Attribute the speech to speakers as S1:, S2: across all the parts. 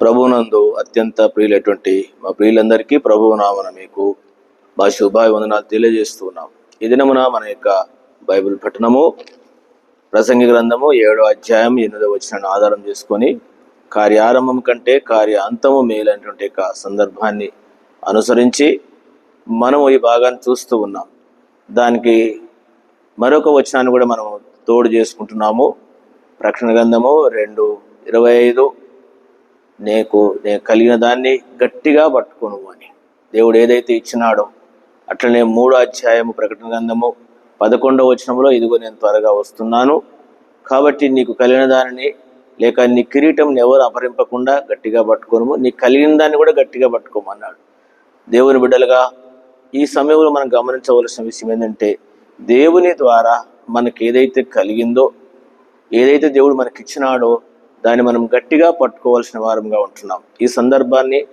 S1: ప్రభునందు అత్యంత ప్రియులైనటువంటి మా ప్రియులందరికీ ప్రభువు నామన మీకు మా శుభాభివందనాలు తెలియజేస్తూ ఉన్నాం. ఈ దినమున మన యొక్క బైబిల్ పఠనము ప్రసంగి గ్రంథము ఏడో అధ్యాయం ఎనిమిదో వచ్చిన ఆధారం చేసుకొని కార్యారంభం కంటే కార్య అంతము మేలైనటువంటి యొక్క సందర్భాన్ని అనుసరించి మనము ఈ భాగాన్ని చూస్తూ ఉన్నాం. దానికి మరొక వచనాన్ని కూడా మనం తోడు చేసుకుంటున్నాము. ప్రకటన గ్రంథము రెండు ఇరవై ఐదు నీకు నేను కలిగిన దాన్ని గట్టిగా పట్టుకోను అని. దేవుడు ఏదైతే ఇచ్చినాడో అట్లనే మూడో అధ్యాయము ప్రకటన గ్రంథము పదకొండవ వచనంలో ఇదిగో నేను త్వరగా వస్తున్నాను. కాబట్టి నీకు కలిగిన దానిని లేక నీ కిరీటం ఎవరు అపరింపకుండా గట్టిగా పట్టుకోను నీ కలిగిన దాన్ని కూడా గట్టిగా పట్టుకోమన్నాడు దేవుని బిడ్డలుగా ఈ సమయంలో మనం గమనించవలసిన విషయం ఏంటంటే దేవుని ద్వారా మనకి ఏదైతే కలిగిందో ఏదైతే దేవుడు మనకి ఇచ్చినాడో దాన్ని మనం గట్టిగా పట్టుకోవాల్సిన వారంగా ఉంటున్నాం. ఈ సందర్భాన్ని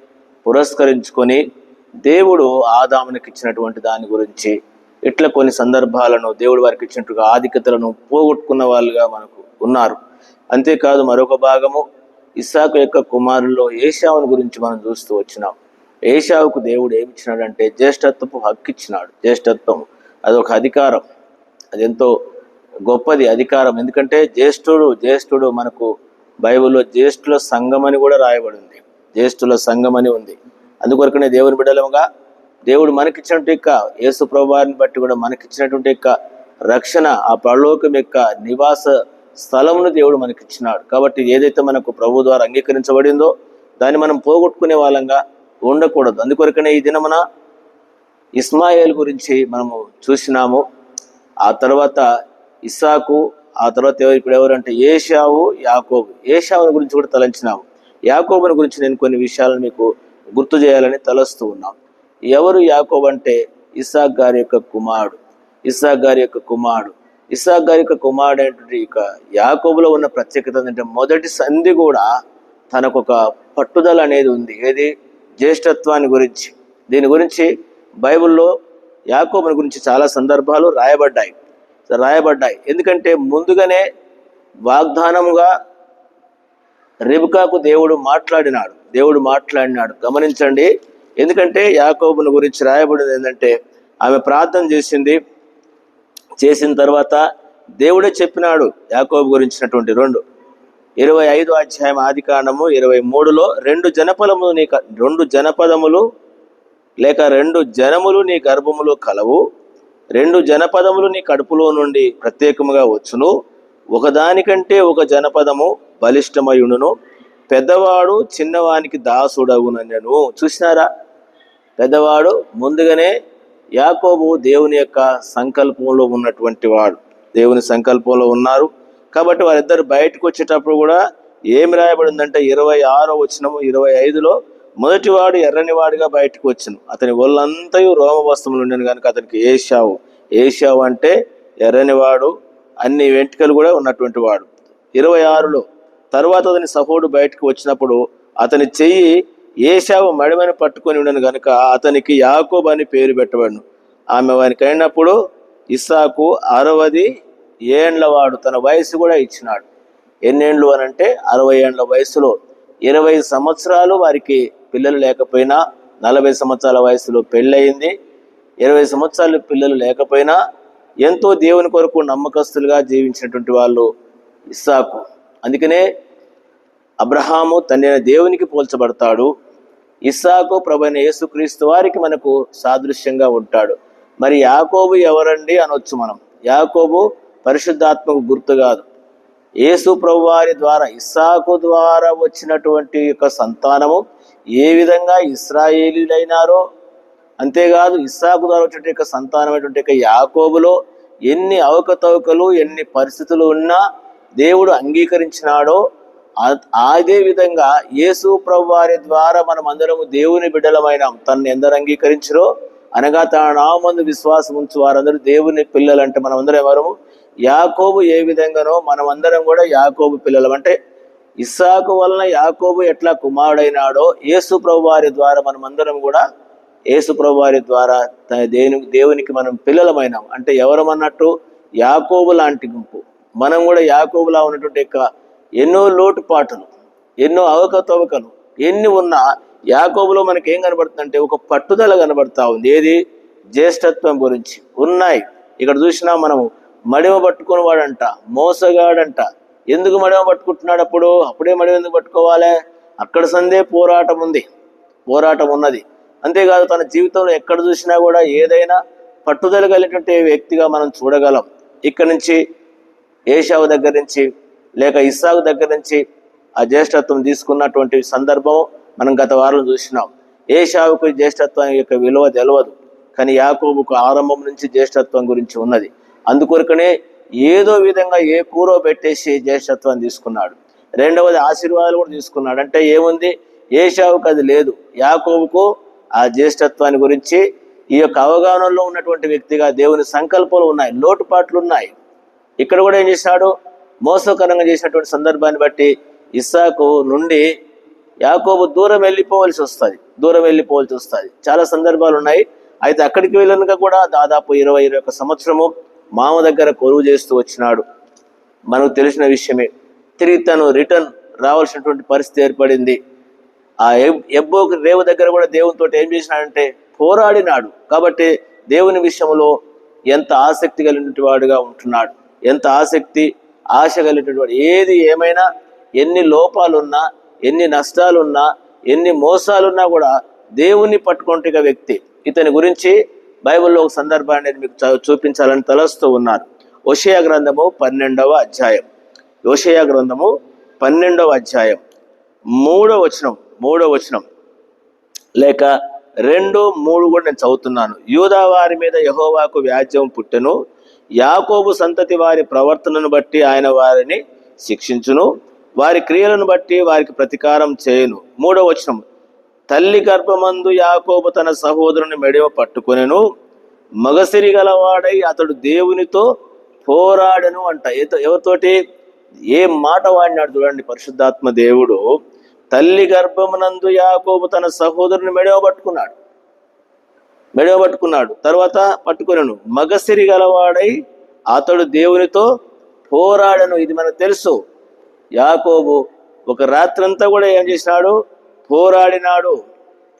S1: పురస్కరించుకొని దేవుడు ఆదామునికి ఇచ్చినటువంటి దాని గురించి ఇట్లా కొన్ని సందర్భాలను దేవుడు వారికి ఇచ్చినట్టుగా ఆధిక్యతలను పోగొట్టుకున్న వాళ్ళుగా మనకు ఉన్నారు. అంతేకాదు మరొక భాగము ఇస్సాకు యొక్క కుమారుల్లో ఏషావుని గురించి మనం చూస్తూ వచ్చినాం. ఏషావుకు దేవుడు ఏమిచ్చినాడంటే జ్యేష్ఠత్వపు హక్కు ఇచ్చినాడు జ్యేష్ఠత్వం అదొక అధికారం. అదెంతో గొప్పది అధికారం. ఎందుకంటే జ్యేష్ఠుడు జ్యేష్ఠుడు మనకు బైబిల్లో జ్యేష్ఠుల సంఘం అని కూడా రాయబడింది. జ్యేష్ఠుల సంఘం అని ఉంది. అందుకొరకనే దేవుని బిడ్డలముగా దేవుడు మనకిచ్చినటువంటి యొక్క యేసు ప్రభావాన్ని బట్టి కూడా మనకిచ్చినటువంటి యొక్క రక్షణ ఆ పరలోకం యొక్క నివాస స్థలమును దేవుడు మనకిచ్చినాడు. కాబట్టి ఏదైతే మనకు ప్రభు ద్వారా అంగీకరించబడిందో దాన్ని మనం పోగొట్టుకునే వాళ్ళంగా ఉండకూడదు. అందుకొరకనే ఈ దినమున ఇస్మాయిల్ గురించి మనము చూసినాము. ఆ తర్వాత ఇస్సాకు ఆ తర్వాత ఎవరు ఇప్పుడు ఎవరంటే ఏషావు యాకోబు. ఏషావుని గురించి కూడా తలంచినాము యాకోబుని గురించి నేను కొన్ని విషయాలను మీకు గుర్తు చేయాలని తలస్తూ ఉన్నాం. ఎవరు యాకోబు అంటే? ఇసాక్ గారి యొక్క కుమారుడు. ఇసాక్ గారి యొక్క కుమారుడు. ఇసాక్ గారి యొక్క కుమారుడు అనేటువంటి ఇక యాకోబులో ఉన్న ప్రత్యేకత ఏంటంటే మొదటి సంధి కూడా తనకు ఒక పట్టుదల అనేది ఉంది. ఏది? జ్యేష్ఠత్వాన్ని గురించి. దీని గురించి బైబిల్లో యాకోబుని గురించి చాలా సందర్భాలు రాయబడ్డాయి. రాయబడ్డాయి. ఎందుకంటే ముందుగానే వాగ్దానముగా రిబుకాకు దేవుడు మాట్లాడినాడు. దేవుడు మాట్లాడినాడు. గమనించండి. ఎందుకంటే యాకోబుని గురించి రాయబడింది ఏంటంటే ఆమె ప్రార్థన చేసింది చేసిన తర్వాత దేవుడే చెప్పినాడు యాకోబు గురించినటువంటి రెండు. ఇరవై ఐదు అధ్యాయం ఆది కాండము ఇరవై మూడులో రెండు జనపదములు నీ రెండు జనపదములు లేక రెండు జనములు నీ గర్భములు కలవు. రెండు జనపదములు నీ కడుపులో నుండి ప్రత్యేకముగా వచ్చును. ఒకదానికంటే ఒక జనపదము బలిష్టమయుడును. పెద్దవాడు చిన్నవానికి దాసుడవునను చూసినారా? పెద్దవాడు ముందుగానే యాకోబు దేవుని యొక్క సంకల్పంలో ఉన్నటువంటి వాడు. దేవుని సంకల్పంలో ఉన్నారు. కాబట్టి వారిద్దరు బయటకు వచ్చేటప్పుడు కూడా ఏమి రాయబడిందంటే ఇరవై ఆరో వచ్చినము ఇరవై ఐదులో మొదటివాడు ఎర్రనివాడిగా బయటకు వచ్చును. అతని ఒళ్ళంతయు రోమ వస్త్రములు ఉండను కనుక అతనికి ఏషావు ఏషావు అంటే ఎర్రనివాడు అన్ని వెంట్రుకలు కూడా ఉన్నటువంటి వాడు. ఇరవై ఆరులో తర్వాత అతని సహోడు బయటకు వచ్చినప్పుడు అతని చెయ్యి ఏషావు మడిమని పట్టుకొని ఉండను గనుక అతనికి యాకోబ్ అని పేరు పెట్టబడును. ఆమె వారికి అయినప్పుడు ఇస్సాకు అరవది ఏండ్లవాడు తన వయసు కూడా ఇచ్చినాడు. ఎన్నేండ్లు అని అంటే అరవై ఏండ్ల వయసులో. ఇరవై సంవత్సరాలు వారికి పిల్లలు లేకపోయినా నలభై సంవత్సరాల వయసులో పెళ్ళయింది. ఇరవై సంవత్సరాలు పిల్లలు లేకపోయినా ఎంతో దేవుని కొరకు నమ్మకస్తులుగా జీవించినటువంటి వాళ్ళు ఇస్సాకు. అందుకనే అబ్రహాము తండ్రి దేవునికి పోల్చబడతాడు. ఇస్సాకు ప్రభైన యేసుక్రీస్తు వారికి మనకు సాదృశ్యంగా ఉంటాడు. మరి యాకోబు ఎవరండి అనొచ్చు మనం. యాకోబు పరిశుద్ధాత్మకు గుర్తు కాదు. యేసు ప్రభు వారి ద్వారా ఇస్సాకు ద్వారా వచ్చినటువంటి యొక్క సంతానము ఏ విధంగా ఇస్రాయేలీలైనారో అంతేకాదు ఇస్సాకు ద్వారా వచ్చినటువంటి యొక్క సంతానమైనటువంటి యొక్క యాకోబులో ఎన్ని అవకతవకలు ఎన్ని పరిస్థితులు ఉన్నా దేవుడు అంగీకరించినాడో అదే విధంగా యేసు ప్రభు వారి ద్వారా మనం అందరము దేవుని బిడ్డలమైన. తనని ఎందరు అంగీకరించరో అనగా తన నామందు విశ్వాసం ఉంచు వారందరూ దేవుని పిల్లలు అంటే మనం అందరం ఎవరము? యాకోబు ఏ విధంగానో మనం అందరం కూడా యాకోబు పిల్లలం. అంటే ఇస్సాకు వలన యాకోబు ఎట్లా కుమారుడైనాడో యేసు ప్రభువారి ద్వారా మనం అందరం కూడా యేసు ప్రభువారి ద్వారా దేవుని దేవునికి మనం పిల్లలమైనాం. అంటే ఎవరమన్నట్టు? యాకోబు లాంటి గుంపు. మనం కూడా యాకోబులా ఉన్నటువంటి యొక్క ఎన్నో లోటుపాటులు ఎన్నో అవకతవకలు ఎన్ని ఉన్నా యాకోబులో మనకి ఏం కనబడుతుందంటే ఒక పట్టుదల కనబడతా ఉంది. ఏది? జ్యేష్ఠత్వం గురించి. ఉన్నాయి. ఇక్కడ చూసినా మనము మడిమ పట్టుకుని వాడంట మోసగాడంట ఎందుకు మడమ పట్టుకుంటున్నాడు అప్పుడు? అప్పుడే మడమ ఎందుకు పట్టుకోవాలి? అక్కడ సందే పోరాటం ఉంది. పోరాటం ఉన్నది. అంతేకాదు తన జీవితంలో ఎక్కడ చూసినా కూడా ఏదైనా పట్టుదల కలిగినటువంటి వ్యక్తిగా మనం చూడగలం. ఇక్కడ నుంచి ఏషావు దగ్గర నుంచి లేక ఇస్సాకు దగ్గర నుంచి ఆ జ్యేష్ఠత్వం తీసుకున్నటువంటి సందర్భం మనం గత వారం చూసినాం. ఏషావుకు జ్యేష్ఠత్వం యొక్క విలువ తెలియదు కానీ యాకోబుకు ఆరంభం నుంచి జ్యేష్ఠత్వం గురించి ఉన్నది. అందుకొరకనే ఏదో విధంగా ఏ కూరో పెట్టేసి జ్యేష్ఠత్వం తీసుకున్నాడు. రెండవది ఆశీర్వాదాలు కూడా తీసుకున్నాడు. అంటే ఏముంది? ఏషావుకు అది లేదు. యాకోబుకు ఆ జ్యేష్ఠత్వాన్ని గురించి ఈ యొక్క అవగాహనలో ఉన్నటువంటి వ్యక్తిగా దేవుని సంకల్పాలు ఉన్నాయి. లోటుపాట్లు ఉన్నాయి. ఇక్కడ కూడా ఏం చేశాడు? మోసకరంగా చేసినటువంటి సందర్భాన్ని బట్టి ఇస్సాకు నుండి యాకోబు దూరం వెళ్ళిపోవలసి వస్తుంది. దూరం వెళ్ళిపోవలసి వస్తుంది. చాలా సందర్భాలు ఉన్నాయి. అయితే అక్కడికి వెళ్ళనుక కూడా దాదాపు ఇరవై ఇరవై ఒక సంవత్సరము మామ దగ్గర కొలువు చేస్తూ వచ్చినాడు. మనకు తెలిసిన విషయమే. తిరిగి తను రిటర్న్ రావాల్సినటువంటి పరిస్థితి ఏర్పడింది. ఆ ఎబ్- రేవు దగ్గర కూడా దేవునితో ఏం చేసినాడంటే పోరాడినాడు. కాబట్టి దేవుని విషయంలో ఎంత ఆసక్తి కలిగినటువంటి వాడుగా ఉంటున్నాడు. ఎంత ఆసక్తి ఆశ కలిగినటువంటి వాడు. ఏది ఏమైనా ఎన్ని లోపాలున్నా ఎన్ని నష్టాలున్నా ఎన్ని మోసాలున్నా కూడా దేవుణ్ణి పట్టుకుంటున్న వ్యక్తి. ఇతని గురించి బైబిల్లో ఒక సందర్భాన్ని నేను మీకు చూపించాలని తలస్తూ ఉన్నారు ఓషయా గ్రంథము పన్నెండవ అధ్యాయం. ఓషయా గ్రంథము పన్నెండవ అధ్యాయం. మూడవ వచనం మూడవ వచనం. లేక రెండు మూడు కూడా నేను చదువుతున్నాను. యూదా వారి మీద యహోవాకు వ్యాజ్యం పుట్టెను. యాకోబు సంతతి వారి ప్రవర్తనను బట్టి ఆయన వారిని శిక్షించును. వారి క్రియలను బట్టి వారికి ప్రతీకారం చేయను. మూడవ వచనం. తల్లి గర్భమందు యాకోబు తన సహోదరుని మెడవ పట్టుకొనెను మగసిరి గలవాడై అతడు దేవునితో పోరాడను అంట. ఎవరితోటి? ఏ మాట వాడినాడు చూడండి పరిశుద్ధాత్మ దేవుడు. తల్లి గర్భమునందు యాకోబు తన సహోదరుని మెడవ పట్టుకున్నాడు. మెడవ పట్టుకున్నాడు. తర్వాత పట్టుకున్నాను మగసిరి గలవాడై అతడు దేవునితో పోరాడను. ఇది మనకు తెలుసు. యాకోబు ఒక రాత్రంతా కూడా ఏం చేసినాడు పోరాడినాడు.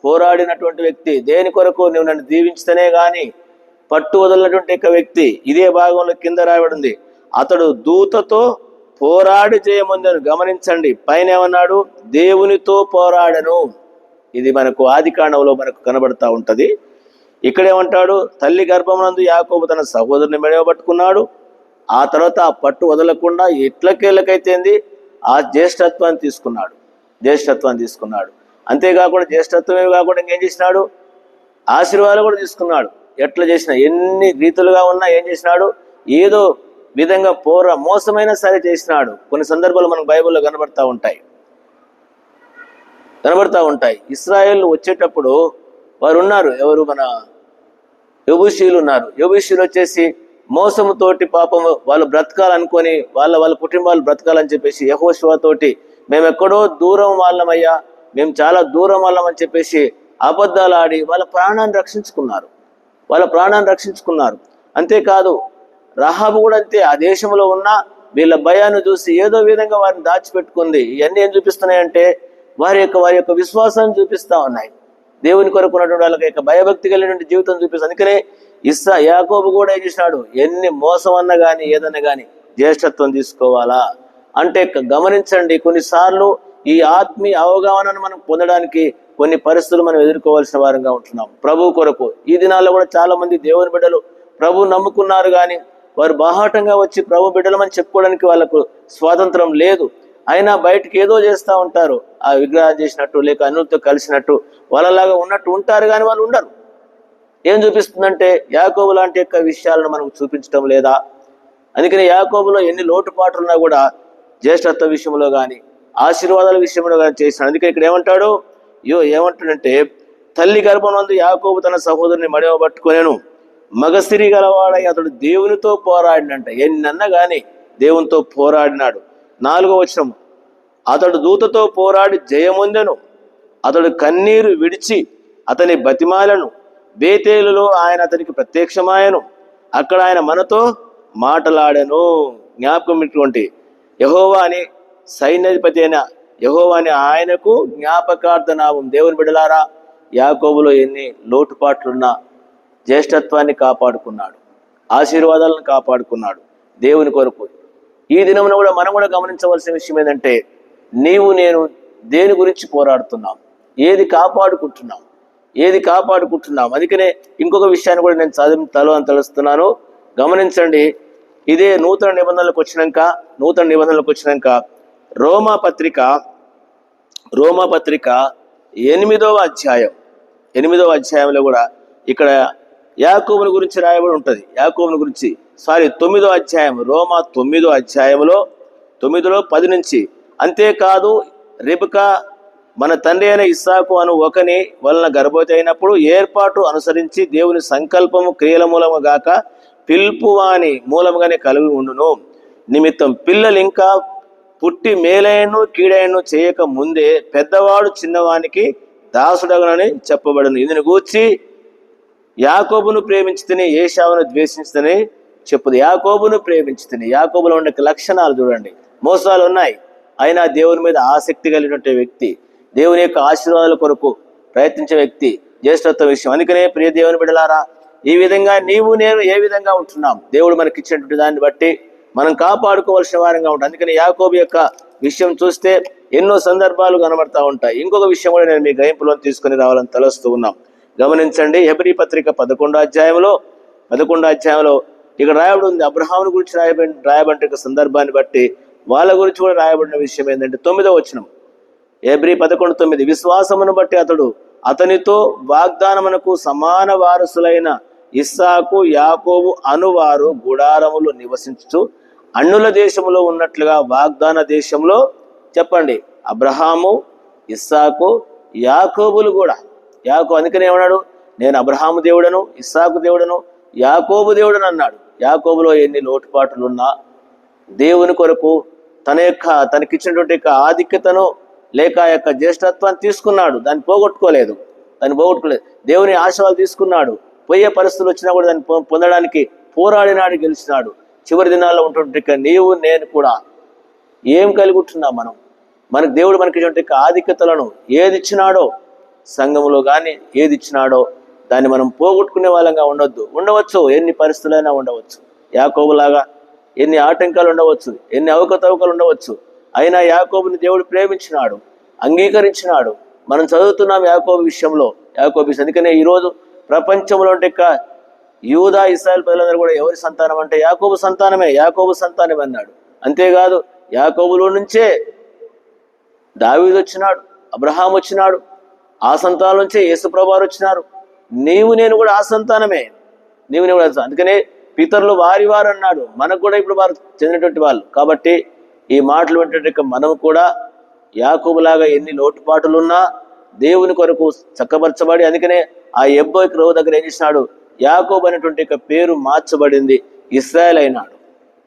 S1: పోరాడినటువంటి వ్యక్తి దేని కొరకు? నువ్వు నన్ను దీవించితేనే గాని పట్టు వదలనటువంటి ఒక వ్యక్తి ఇదే భాగంలో కింద రాయబడింది. అతడు దూతతో పోరాడి చేయముందని గమనించండి. పైన ఏమన్నాడు? దేవునితో పోరాడను. ఇది మనకు ఆది కాండంలో మనకు కనబడతా ఉంటుంది. ఇక్కడ ఏమంటాడు తల్లి గర్భమునందు యాకోబు తన సహోదరుని మెడవబట్టుకున్నాడు ఆ తర్వాత ఆ పట్టు వదలకుండా ఎట్లకేళ్ళకైతేంది? ఆ జ్యేష్ఠత్వాన్ని తీసుకున్నాడు. జ్యేష్ఠత్వాన్ని తీసుకున్నాడు. అంతేకాకుండా జ్యేష్ఠత్వమే కాకుండా ఇంకేం చేసినాడు? ఆశీర్వాదాలు కూడా తీసుకున్నాడు. ఎట్లా చేసినా ఎన్ని రీతులుగా ఉన్నా ఏం చేసినాడు? ఏదో విధంగా పోరా మోసమైనా సరే చేసినాడు. కొన్ని సందర్భాలు మనకు బైబిల్లో కనబడతా ఉంటాయి. కనబడతా ఉంటాయి. ఇస్రాయేల్ వచ్చేటప్పుడు వారు ఉన్నారు ఎవరు? మన యబుషీలు ఉన్నారు. యబుషీలు వచ్చేసి మోసముతోటి పాపం వాళ్ళు బ్రతకాలనుకొని వాళ్ళ వాళ్ళ కుటుంబాలు బ్రతకాలని చెప్పేసి యహోశివతోటి మేము ఎక్కడో దూరం వాళ్ళమయ్యా మేము చాలా దూరం వాళ్ళం అని చెప్పేసి అబద్ధాలు ఆడి వాళ్ళ ప్రాణాన్ని రక్షించుకున్నారు. వాళ్ళ ప్రాణాన్ని రక్షించుకున్నారు. అంతేకాదు రహాబు కూడా అంతే ఆ దేశంలో ఉన్న వీళ్ళ భయాన్ని చూసి ఏదో విధంగా వారిని దాచిపెట్టుకుంది. ఇవన్నీ ఏం చూపిస్తున్నాయంటే వారి యొక్క వారి యొక్క విశ్వాసాన్ని చూపిస్తా ఉన్నాయి. దేవుని కొరకు ఉన్నటువంటి వాళ్ళకి యొక్క భయభక్తి కలిగినటువంటి జీవితం చూపిస్తుంది. అందుకనే ఇస్సా యాకోబు కూడా ఏం చేసినాడు ఎన్ని మోసం అన్నా కానీ ఏదన్నా కానీ జ్యేష్ఠత్వం తీసుకోవాలా? అంటే గమనించండి కొన్నిసార్లు ఈ ఆత్మీయ అవగాహనను మనం పొందడానికి కొన్ని పరిస్థితులు మనం ఎదుర్కోవాల్సిన వారంగా ఉంటున్నాం. ప్రభు కొరకు. ఈ దినాల్లో కూడా చాలా మంది దేవుని బిడ్డలు ప్రభు నమ్ముకున్నారు కానీ వారు బాహాటంగా వచ్చి ప్రభు బిడ్డలమని చెప్పుకోవడానికి వాళ్ళకు స్వాతంత్రం లేదు. అయినా బయటకు ఏదో చేస్తూ ఉంటారు. ఆ విగ్రహం చేసినట్టు లేక అన్నులతో కలిసినట్టు వాళ్ళలాగా ఉన్నట్టు ఉంటారు కానీ వాళ్ళు ఉండరు. ఏం చూపిస్తుందంటే యాకోబు లాంటి యొక్క విషయాలను మనకు చూపించడం లేదా? అందుకని యాకోబులో ఎన్ని లోటుపాట్లున్నా కూడా జ్యేష్ఠత్వ విషయంలో కానీ ఆశీర్వాదాల విషయంలో కానీ చేసిన. అందుకే ఇక్కడ ఏమంటాడు? యో ఏమంటాడంటే తల్లి గర్భనందు యాకోబు తన సహోదరుని మడివ పట్టుకొనేను. మగసిరి గలవాడై అతడు దేవునితో పోరాడినంట. ఎన్నన్నా కానీ దేవునితో పోరాడినాడు. నాలుగో వచనం అతడు దూతతో పోరాడి జయముందెను. అతడు కన్నీరు విడిచి అతని బతిమాలను. బేతేలులో ఆయన అతనికి ప్రత్యక్షమాయను. అక్కడ ఆయన మనతో మాటలాడను. జ్ఞాపకం ఇటువంటి యహోవా అనే సైన్యాధిపతి అయిన యహోవాని ఆయనకు జ్ఞాపకార్థ నామం దేవుని బిడలారా యాకోబులో ఎన్ని లోటుపాట్లున్నా జ్యేష్ఠత్వాన్ని కాపాడుకున్నాడు ఆశీర్వాదాలను కాపాడుకున్నాడు దేవుని కొరకు. ఈ దినమున కూడా మనం కూడా గమనించవలసిన విషయం ఏంటంటే నీవు నేను దేని గురించి పోరాడుతున్నాం ఏది కాపాడుకుంటున్నాం ఏది కాపాడుకుంటున్నాం. అందుకనే ఇంకొక విషయాన్ని కూడా నేను చదివి తల అని తెలుస్తున్నాను. గమనించండి ఇదే నూతన నిబంధనలకు వచ్చినాక నూతన నిబంధనలకు వచ్చినాక రోమా పత్రిక రోమా పత్రిక ఎనిమిదవ అధ్యాయం ఎనిమిదవ అధ్యాయంలో కూడా ఇక్కడ యాకోబుని గురించి రాయబడి ఉంటుంది. యాకోబుని గురించి సారీ తొమ్మిదో అధ్యాయం రోమా తొమ్మిదో అధ్యాయంలో తొమ్మిదిలో పది నుంచి అంతేకాదు రిబక మన తండ్రి అయిన ఇస్సాకు అను ఒకని వలన గర్భవతి అయినప్పుడు ఏర్పాటు అనుసరించి దేవుని సంకల్పము క్రియల మూలము గాక పిల్పువాని మూలముగానే కలిగి ఉండును. నిమిత్తం పిల్లలు ఇంకా పుట్టి మేలైను కీడైను చేయక ముందే పెద్దవాడు చిన్నవానికి దాసుడగనని చెప్పబడను. ఇందుని గూర్చి యాకోబును ప్రేమించుతని ఏషావును ద్వేషించుతని చెప్పదు. యాకోబును ప్రేమించుతని. యాకోబులో ఉండే లక్షణాలు చూడండి. మోసాలు ఉన్నాయి. అయినా దేవుని మీద ఆసక్తి కలిగినటువంటి వ్యక్తి దేవుని యొక్క ఆశీర్వాదాల కొరకు ప్రయత్నించే వ్యక్తి జ్యేష్ఠత్వ విషయం. అందుకనే ప్రియ దేవుని బిడలారా ఈ విధంగా నీవు నేను ఏ విధంగా ఉంటున్నాం? దేవుడు మనకి ఇచ్చినటువంటి దాన్ని బట్టి మనం కాపాడుకోవాల్సిన వారంగా ఉంటాం. అందుకని యాకోబు యొక్క విషయం చూస్తే ఎన్నో సందర్భాలు కనబడతా ఉంటాయి. ఇంకొక విషయం కూడా నేను మీ గ్రహింపులో తీసుకొని రావాలని తలస్తూ ఉన్నాం. గమనించండి హెబ్రి పత్రిక పదకొండో అధ్యాయంలో పదకొండో అధ్యాయంలో ఇక్కడ రాయబడి ఉంది. అబ్రహాముని గురించి రాయబడి రాయబడిన సందర్భాన్ని బట్టి వాళ్ళ గురించి కూడా రాయబడిన విషయం ఏంటంటే తొమ్మిదో వచనం. ఏబ్రి పదకొండు తొమ్మిది విశ్వాసమును బట్టి అతడు అతనితో వాగ్దానమునకు సమాన వారసులైన ఇస్సాకు యాకోబు అనువారు గుడారములు నివసించుచు అన్నుల దేశంలో ఉన్నట్లుగా వాగ్దాన దేశంలో చెప్పండి. అబ్రహాము ఇస్సాకు యాకోబులు కూడా. యాకో అందుకనే ఏమన్నాడు? నేను అబ్రహాము దేవుడను ఇస్సాకు దేవుడను యాకోబు దేవుడని అన్నాడు. యాకోబులో ఎన్ని లోటుపాట్లున్నా దేవుని కొరకు తన యొక్క తనకిచ్చినటువంటి యొక్క ఆధిక్యతను లేక యొక్క జ్యేష్ఠత్వాన్ని తీసుకున్నాడు. దాన్ని పోగొట్టుకోలేదు. దాన్ని పోగొట్టుకోలేదు. దేవుని ఆశవాలు తీసుకున్నాడు. పోయే పరిస్థితులు వచ్చినా కూడా దాన్ని పొ- పొందడానికి పోరాడినాడు గెలిచినాడు. చివరి దినాల్లో ఉంటుంటే నీవు నేను కూడా. ఏం కలిగి ఉంటున్నాం మనం? మనకు దేవుడు మనకి ఆధిక్యతలను ఏది ఇచ్చినాడో సంఘములో కానీ ఏది ఇచ్చినాడో దాన్ని మనం పోగొట్టుకునే వాళ్ళంగా ఉండొద్దు. ఉండవచ్చు ఎన్ని పరిస్థితులైనా ఉండవచ్చు. యాకోబులాగా ఎన్ని ఆటంకాలు ఉండవచ్చు ఎన్ని అవకతవకలు ఉండవచ్చు. అయినా యాకోబుని దేవుడు ప్రేమించినాడు అంగీకరించినాడు. మనం చదువుతున్నాం యాకోబు విషయంలో. యాకోబిస్ అందుకనే ఈరోజు ప్రపంచంలో ఉంటే యూదా ఇస్రాయల్ ప్రజలందరూ కూడా ఎవరి సంతానం అంటే యాకోబు సంతానమే యాకోబు సంతానమే అన్నాడు. అంతేకాదు యాకోబులో నుంచే దావీదు వచ్చినాడు అబ్రహాం వచ్చినాడు ఆ సంతానం నుంచే యేసుప్రభారు వచ్చినారు. నీవు నేను కూడా ఆ సంతానమే. నీవు నేను కూడా అందుకనే పితరులు వారి వారు అన్నాడు. మనకు కూడా ఇప్పుడు వారు చెందినటువంటి వాళ్ళు. కాబట్టి ఈ మాటలు వింటే మనం కూడా యాకోబులాగా ఎన్ని లోటుపాటులున్నా దేవుని కొరకు చక్కపరచబడి అందుకనే ఆ ఎబ్బోకి రోగు దగ్గర ఏం చేసినాడు? యాకోబు అనేటువంటి యొక్క పేరు మార్చబడింది. ఇస్రాయల్ అయినాడు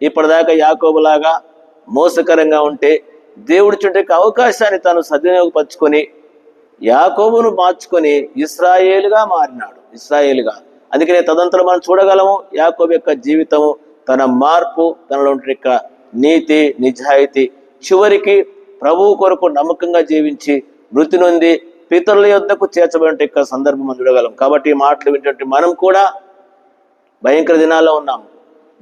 S1: ఇప్పటిదాకా యాకోబులాగా మోసకరంగా ఉంటే దేవుడి చుట్టూ అవకాశాన్ని తాను సద్వినియోగపరుచుకొని యాకోబును మార్చుకొని ఇస్రాయేలుగా మారినాడు. ఇస్రాయేలుగా అందుకనే తదంతరం మనం చూడగలము యాకోబు యొక్క జీవితము తన మార్పు తనలో యొక్క నీతి నిజాయితీ చివరికి ప్రభువు కొరకు నమ్మకంగా జీవించి మృతి నొంది పితరుల యొద్దకు చేర్చబడిన యొక్క సందర్భం మనం చూడగలం. కాబట్టి ఈ మాటలు వింటే మనం కూడా భయంకర దినాల్లో ఉన్నాం.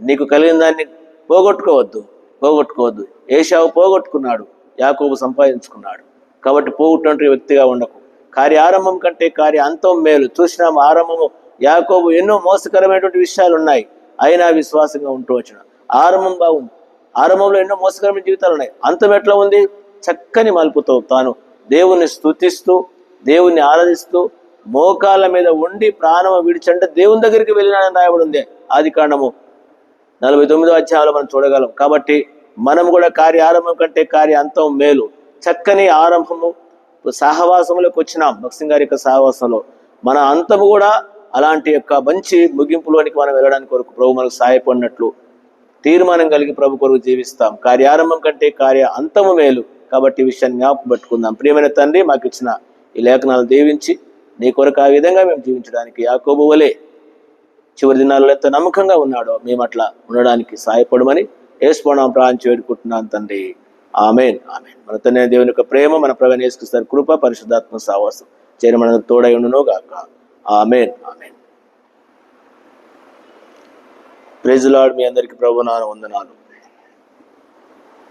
S1: నీకు కలిగిన దాన్ని పోగొట్టుకోవద్దు పోగొట్టుకోవద్దు. ఏషావు పోగొట్టుకున్నాడు యాకోబు సంపాదించుకున్నాడు. కాబట్టి పోగొట్టినటువంటి వ్యక్తిగా ఉండకు. కార్య ఆరంభం కంటే కార్య అంతం మేలు. చూసినాం ఆరంభము యాకోబు ఎన్నో మోసకరమైనటువంటి విషయాలు ఉన్నాయి. అయినా విశ్వాసంగా ఉంటూ వచ్చిన. ఆరంభం బాగుంది. ఆరంభంలో ఎన్నో మోసకరమైన జీవితాలు ఉన్నాయి. అంతం ఎట్లా ఉంది? చక్కని మలుపుతో తాను దేవుణ్ణి స్తుతిస్తూ దేవుణ్ణి ఆరాధిస్తూ మోకాల మీద ఉండి ప్రాణం విడిచంటే దేవుని దగ్గరికి వెళ్ళినాడని రాయబడి ఉంది. ఆది కాండము నలభై తొమ్మిదో అధ్యాయంలో మనం చూడగలం. కాబట్టి మనం కూడా కార్య ఆరంభం కంటే కార్య అంతం మేలు. చక్కని ఆరంభము సహవాసంలోకి వచ్చినాం. భక్సింగ్ గారి యొక్క సహవాసంలో మన అంతము కూడా అలాంటి యొక్క మంచి ముగింపులోనికి మనం వెళ్ళడానికి కొరకు ప్రభు మనకు సహాయపడినట్లు తీర్మానం కలిగి ప్రభు కొరకు జీవిస్తాం. కార్యారంభం కంటే కార్య అంతము మేలు. కాబట్టి ఈ విషయాన్ని జ్ఞాపకం పెట్టుకుందాం. ప్రియమైన తండ్రి మాకు ఇచ్చిన ఈ లేఖనాలు దీవించి నీ కొరకు ఆ విధంగా మేము జీవించడానికి యాకోబు వలే చివరి దినాల్లో ఎంత నమ్మకంగా ఉన్నాడో మేము అట్లా ఉండడానికి సహాయపడమని వేసుకోవడం ప్రాంచి వేడుకుంటున్నాను తండ్రి. Amen amen. మన తనే దేవుని యొక్క ప్రేమ మన ప్రవేశిస్తారు కృప పరిశుద్ధాత్మ సావాసం చేరి మన తోడై ఉండును గాక. Amen amen. ప్రైజ్ మీ అందరికీ ప్రభు నాన్న వందనాలు.